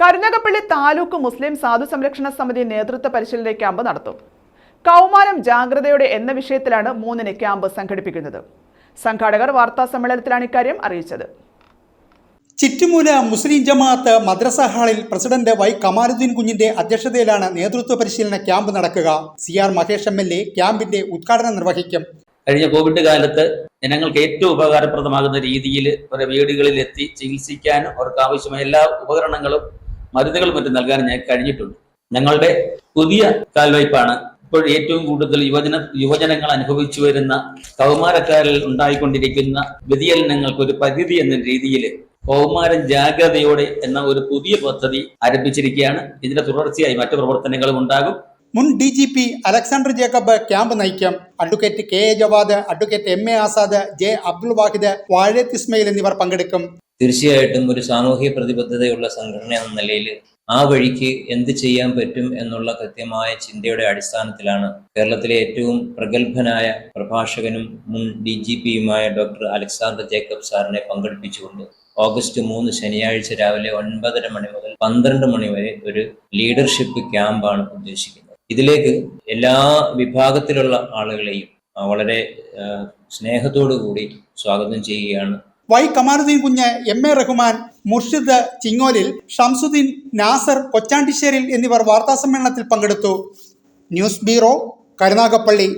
കരുനാഗപ്പള്ളി താലൂക്ക് മുസ്ലിം സാധു സംരക്ഷണ സമിതി നേതൃത്വ പരിശീലന ക്യാമ്പ് നടത്തും. കൗമാരം ജാഗ്രതയോടെ എന്ന വിഷയത്തിലാണ് മൂന്നിന് ക്യാമ്പ് സംഘടിപ്പിക്കുന്നത്. സംഘാടകർ വാർത്താ സമ്മേളനത്തിലാണ് ഇക്കാര്യം അറിയിച്ചത്. ചിറ്റുമൂല മുസ്ലിം ജമാഅത്ത് മദ്രസ ഹാളിൽ പ്രസിഡന്റ് വൈ കമാലുദ്ദീൻ കുഞ്ഞിന്റെ അധ്യക്ഷതയിലാണ് നേതൃത്വ പരിശീലന ക്യാമ്പ് നടക്കുക. C R Mahesh M L A ക്യാമ്പിന്റെ ഉദ്ഘാടനം നിർവഹിക്കും. കഴിഞ്ഞ കോവിഡ് കാലത്ത് ജനങ്ങൾക്ക് ഏറ്റവും ഉപകാരപ്രദമാകുന്ന രീതിയിൽ അവരുടെ വീടുകളിൽ എത്തി ചികിത്സിക്കാനും അവർക്ക് ആവശ്യമായ എല്ലാ ഉപകരണങ്ങളും മരുന്നുകളും മറ്റും നൽകാൻ ഞാൻ കഴിഞ്ഞിട്ടുണ്ട്. ഞങ്ങളുടെ പുതിയ കാൽവയ്പാണ് ഇപ്പോൾ ഏറ്റവും കൂടുതൽ യുവജന യുവജനങ്ങൾ അനുഭവിച്ചു വരുന്ന കൗമാരക്കാരിൽ ഉണ്ടായിക്കൊണ്ടിരിക്കുന്ന വ്യതിചലനങ്ങൾക്ക് ഒരു പരിധി എന്ന രീതിയിൽ കൗമാരൻ ജാഗ്രതയോടെ എന്ന ഒരു പുതിയ പദ്ധതി ആരംഭിച്ചിരിക്കുകയാണ്. ഇതിന്റെ തുടർച്ചയായി മറ്റു പ്രവർത്തനങ്ങളും ഉണ്ടാകും. മുൻ D G P Alexander Jacob camp നയിക്കും. Advocate K A Jawad advocate M A Azad J Abdul Wahid Vazhath Ismail എന്നിവർ പങ്കെടുക്കും. തീർച്ചയായിട്ടും ഒരു സാമൂഹ്യ പ്രതിബദ്ധതയുള്ള സംഘടന എന്ന നിലയിൽ ആ വഴിക്ക് എന്ത് ചെയ്യാൻ പറ്റും എന്നുള്ള കൃത്യമായ ചിന്തയുടെ അടിസ്ഥാനത്തിലാണ് കേരളത്തിലെ ഏറ്റവും പ്രഗത്ഭനായ പ്രഭാഷകനും മുൻ ഡി ജി പിയുമായ ഡോക്ടർ അലക്സാണ്ടർ ജേക്കബ് സാറിനെ പങ്കെടുപ്പിച്ചുകൊണ്ട് ഓഗസ്റ്റ് മൂന്ന് ശനിയാഴ്ച രാവിലെ ഒൻപതര മണി മുതൽ പന്ത്രണ്ട് മണി വരെ ഒരു ലീഡർഷിപ്പ് ക്യാമ്പാണ് ഉദ്ദേശിക്കുന്നത്. ഇതിലേക്ക് എല്ലാ വിഭാഗത്തിലുള്ള ആളുകളെയും വളരെ സ്നേഹത്തോടു കൂടി സ്വാഗതം ചെയ്യുകയാണ് Y Kamaluddin Kunju M A Rahman Murshid ചിങ്ങോലിൽ Shamsuddin Nasar കൊച്ചാണ്ടിശ്ശേരിൽ എന്നിവർ വാർത്താസമ്മേളനത്തിൽ പങ്കെടുത്തു. News bureau Karunagappally.